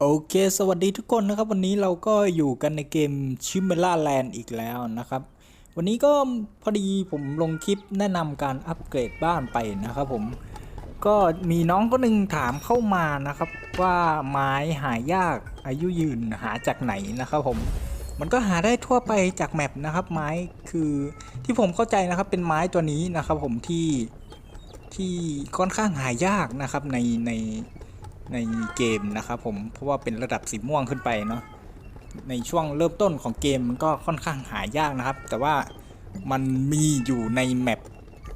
โอเค สวัสดีทุกคนนะครับ วันนี้เราก็อยู่กันในเกมชิมเมล่าแลนด์อีกแล้วนะครับ วันนี้ก็พอดีผมลงคลิปแนะนำการอัปเกรดบ้านไปนะครับผมก็มีน้องก็หนึ่งถามเข้ามานะครับ ว่าไม้หายากอายุยืนหาจากไหนนะครับผมมันก็หาได้ทั่วไปจากแมปนะครับ ไม้คือที่ผมเข้าใจนะครับเป็นไม้ตัวนี้นะครับ ผมที่ที่ค่อนข้างหายากนะครับในใน ในเกมนะครับผมเพราะว่าเป็นระดับสีม่วงขึ้นไปเนาะในช่วงเริ่มต้นของเกมมันก็ค่อนข้างหายากนะครับ แต่ว่ามันมีอยู่ในแมป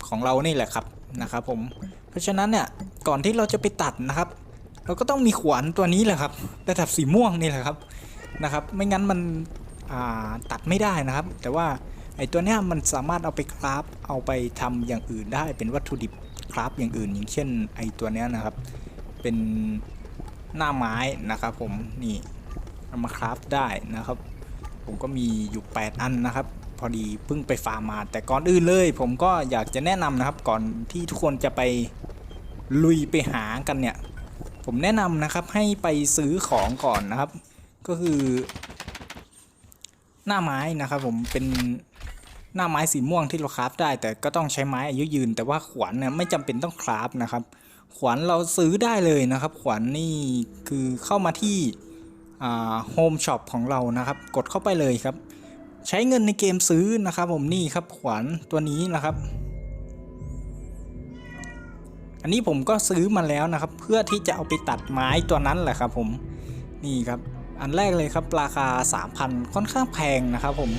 ของเรานี่แหละครับนะครับผมเพราะฉะนั้นเนี่ยก่อนที่เราจะไปตัดนะครับ เราก็ต้องมีขวานตัวนี้แหละครับระดับสีม่วงนี่แหละครับนะครับ ไม่งั้นมันตัดไม่ได้นะครับ แต่ว่าไอ้ตัวเนี้ยมันสามารถเอาไปคราฟเอาไปทำอย่างอื่นได้เป็นวัตถุดิบคราฟอย่างอื่น อย่างเช่นไอ้ตัวเนี้ยนะครับ เป็นหน้าไม้นะครับผมนี่เอามาคราฟได้นะครับ ผมก็มีอยู่ 8 อันนะครับ พอดีเพิ่งไปฟาร์มมา แต่ก่อนอื่นเลย ผมก็อยากจะแนะนำนะครับ ก่อนที่ทุกคนจะไปลุยไปหากันเนี่ย ผมแนะนำนะครับให้ไปซื้อของก่อนนะครับ ก็คือ หน้าไม้นะครับผมเป็นหน้าไม้สีม่วงที่เราคราฟได้ แต่ก็ต้องใช้ไม้อายุยืน แต่ว่าขวานเนี่ยไม่จำเป็นต้องคราฟนะครับ ขวานเราซื้อได้เลยนะครับ ขวานนี่คือเข้ามาที่โฮมช็อปของเรานะครับ กดเข้าไปเลยครับ ใช้เงินในเกมซื้อนะครับ ผมนี่ครับขวานตัวนี้นะครับ อันนี้ผมก็ซื้อมาแล้วนะครับ เพื่อที่จะเอาไปตัดไม้ตัวนั้นแหละครับ ผมนี่ครับอันแรกเลยครับราคา 3,000 ค่อนข้างแพงนะครับ ผม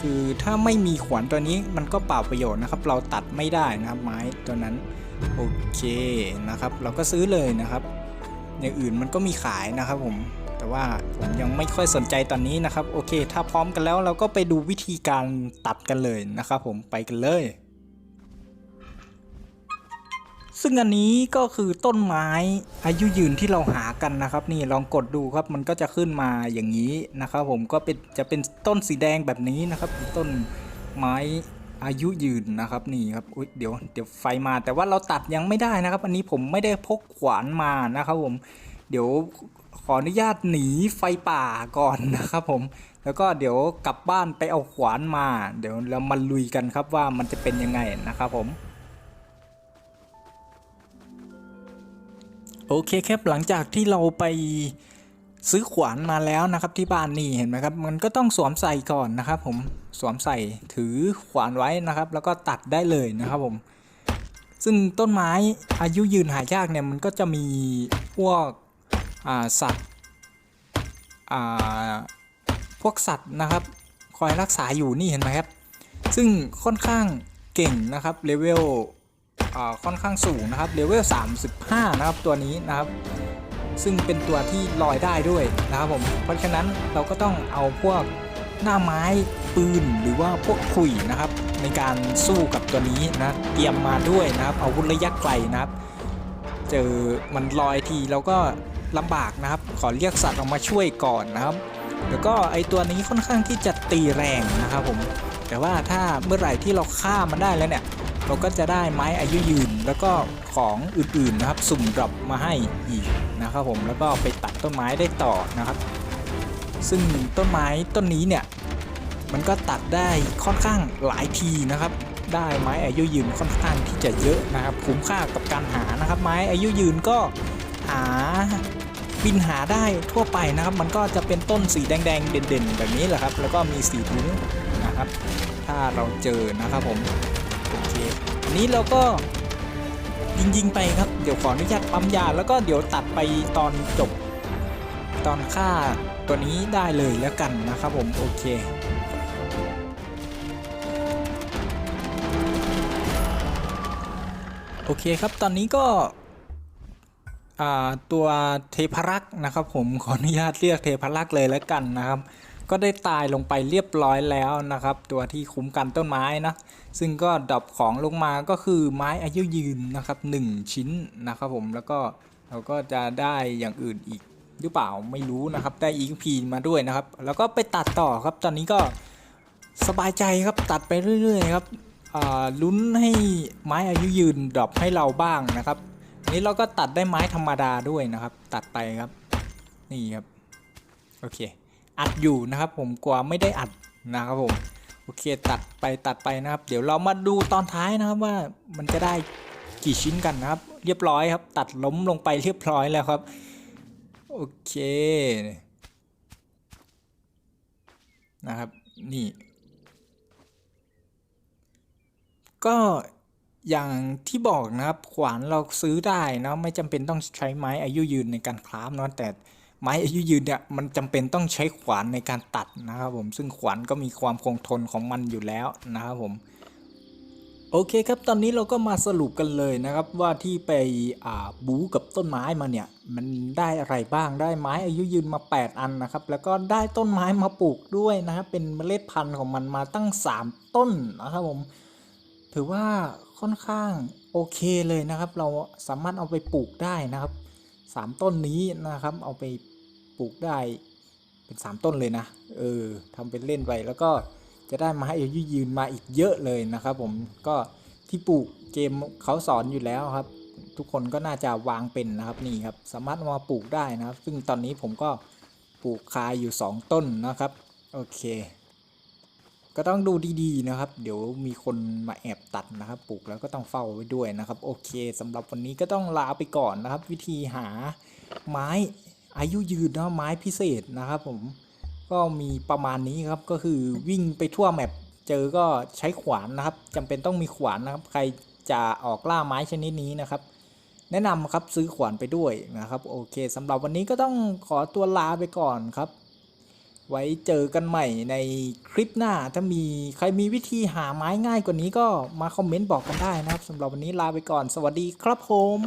คือถ้าไม่มีขวานตัวนี้มันก็เปล่าประโยชน์นะครับ เราตัดไม่ได้นะครับไม้ตัวนั้น โอเคนะครับ เราก็ซื้อเลยนะครับ อย่างอื่นมันก็มีขายนะครับผมแต่ว่าผมยังไม่ค่อยสนใจตอนนี้นะครับ โอเค ถ้าพร้อมกันแล้วเราก็ไปดูวิธีการตัดกันเลยนะครับผมไปกันเลย ซึ่งอันนี้ก็คือต้นไม้อายุยืนที่เราหากันนะครับ นี่ลองกดดูครับมันก็จะขึ้นมาอย่างนี้นะครับ ผมก็เป็นจะเป็นต้นสีแดงแบบนี้นะครับ ต้นไม้ อายุยืนนะครับนี่ครับอุ๊ยเดี๋ยวเดี๋ยวไฟมาแต่ว่าเราตัดยังไม่ได้นะครับ อันนี้ผมไม่ได้พกขวานมานะครับผม เดี๋ยวขออนุญาตหนีไฟป่าก่อนนะครับผม แล้วก็เดี๋ยวกลับบ้านไปเอาขวานมา เดี๋ยวเรามาลุยกันครับว่ามันจะเป็นยังไงนะครับผมโอเคครับหลังจากที่เราไป ซื้อขวานมาแล้วนะครับที่บ้านนี่เห็นไหมครับ มันก็ต้องสวมใส่ก่อนนะครับ ผมสวมใส่ถือขวานไว้นะครับ แล้วก็ตัดได้เลยนะครับผม ซึ่งต้นไม้อายุยืนหายากเนี่ยมันก็จะมีพวกสัตว์พวกสัตว์นะครับ คอยรักษาอยู่นี่เห็นไหมครับ ซึ่งค่อนข้างเก่งนะครับเลเวลค่อนข้างสูงนะครับเลเวล35 นะครับตัวนี้นะครับ ซึ่งเป็นตัวที่ลอยได้ด้วยนะครับผม เพราะฉะนั้นเราก็ต้องเอาพวกหน้าไม้ปืนหรือว่าพวกขุยนะครับ ในการสู้กับตัวนี้นะเตรียมมาด้วยนะครับอาวุธระยะไกลนะครับ เจอมันลอยทีเราก็ลำบากนะครับ ขอเรียกสัตว์ออกมาช่วยก่อนนะครับแล้วก็ไอตัวนี้ค่อนข้างที่จะตีแรงนะครับผมแต่ว่าถ้าเมื่อไหร่ที่เราฆ่ามันได้แล้วเนี่ย เราก็จะได้ไม้อายุยืน แล้วก็ของอื่นๆนะครับ สุ่มดรอปมาให้อีกนะครับผมแล้วก็ไปตัดต้นไม้ได้ต่อนะครับ ซึ่งต้นไม้ต้นนี้เนี่ยมันก็ตัดได้ค่อนข้างหลายทีนะครับ ได้ไม้อายุยืนค่อนข้างที่จะเยอะนะครับ คุ้มค่ากับการหานะครับ ไม้อายุยืนก็หาบินหาได้ทั่วไปนะครับ มันก็จะเป็นต้นสีแดงๆเด่นๆ แบบนี้แหละครับ แล้วก็มีสีรุ้งนะครับ ถ้าเราเจอนะครับผม นี้เราก็ยิงยิงไปครับ เดี๋ยวขออนุญาตปั๊มยา แล้วก็เดี๋ยวตัดไปตอนจบ ตอนฆ่าตัวนี้ได้เลยแล้วกันนะครับผม โอเคโอเคครับตอนนี้ก็ตัวเทพรักษ์นะครับผมขออนุญาตเรียกเทพรักษ์เลยแล้วกันนะครับ ก็ได้ตายลงไปเรียบร้อยแล้วนะครับ ตัวที่คุ้มกันต้นไม้นะซึ่งก็ดรอปของลงมาก็คือไม้อายุยืนนะครับ 1 ชิ้นนะครับผมแล้วก็เราก็จะได้อย่างอื่นอีกหรือเปล่าไม่รู้นะครับได้อีกพีมาด้วยนะครับ แล้วก็ไปตัดต่อครับตอนนี้ก็สบายใจครับตัดไปเรื่อยๆครับลุ้นให้ไม้อายุยืนดรอปให้เราบ้างนะครับนนี้เราก็ตัดได้ไม้ธรรมดาด้วยนะครับ ตัดไปครับ นี่ครับ โอเค อัดอยู่นะครับ ผมกลัวไม่ได้อัดนะครับผมโอเคตัดไปตัดไปนะครับ เดี๋ยวเรามาดูตอนท้ายนะครับว่ามันจะได้กี่ชิ้นกันนะครับ เรียบร้อยครับ ตัดล้มลงไปเรียบร้อยแล้วครับ โอเคนะครับนี่ ก็อย่างที่บอกนะครับ ขวานเราซื้อได้นะไม่จำเป็นต้องใช้ไม้อายุยืนในการคราฟเนาะแต่ ไม้อายุยืนเนี่ยมันจำเป็นต้องใช้ขวานในการตัดนะครับผมซึ่งขวานก็มีความคงทนของมันอยู่แล้วนะครับผมโอเคครับ ตอนนี้เราก็มาสรุปกันเลยนะครับว่าที่ไปบู๊กับต้นไม้มาเนี่ย มันได้อะไรบ้างได้ไม้อายุยืนมา 8 อันนะครับ แล้วก็ได้ต้นไม้มาปลูกด้วยนะครับเป็นเมล็ดพันธุ์ของมันมาตั้ง 3 ต้นนะครับผม ถือว่าค่อนข้างโอเคเลยนะครับ เราสามารถเอาไปปลูกได้นะครับสามต้นนี้นะครับเอาไป ลูกได้เป็นสามต้นเลยนะ เออทำเป็นเล่นไปแล้วก็จะได้ไม้อายุยืนมาอีกเยอะเลยนะครับผมก็ที่ปลูกเกมเขาสอนอยู่แล้วครับ ทุกคนก็น่าจะวางเป็นนะครับนี่ครับ สามารถมาปลูกได้นะครับ ซึ่งตอนนี้ผมก็ปลูกคายอยู่ 2 ต้นนะครับ โอเค ก็ต้องดูดีๆนะครับ เดี๋ยวมีคนมาแอบตัดนะครับ ปลูกแล้วก็ต้องเฝ้าไว้ด้วยนะครับ โอเคสำหรับวันนี้ก็ต้องลาไปก่อนนะครับ วิธีหาไม้ อายุยืนนะไม้พิเศษนะครับผมก็มีประมาณนี้ครับก็คือวิ่งไปทั่วแมปเจอก็ใช้ขวานนะครับจำเป็นต้องมีขวานนะครับ ใครจะออกล่าไม้ชนิดนี้นะครับ แนะนำครับซื้อขวานไปด้วยนะครับ โอเคสำหรับวันนี้ก็ต้องขอตัวลาไปก่อนครับ ไว้เจอกันใหม่ในคลิปหน้าถ้ามีใครมีวิธีหาไม้ง่ายกว่านี้ก็มาคอมเมนต์บอกกันได้นะครับสำหรับวันนี้ลาไปก่อน สวัสดีครับผม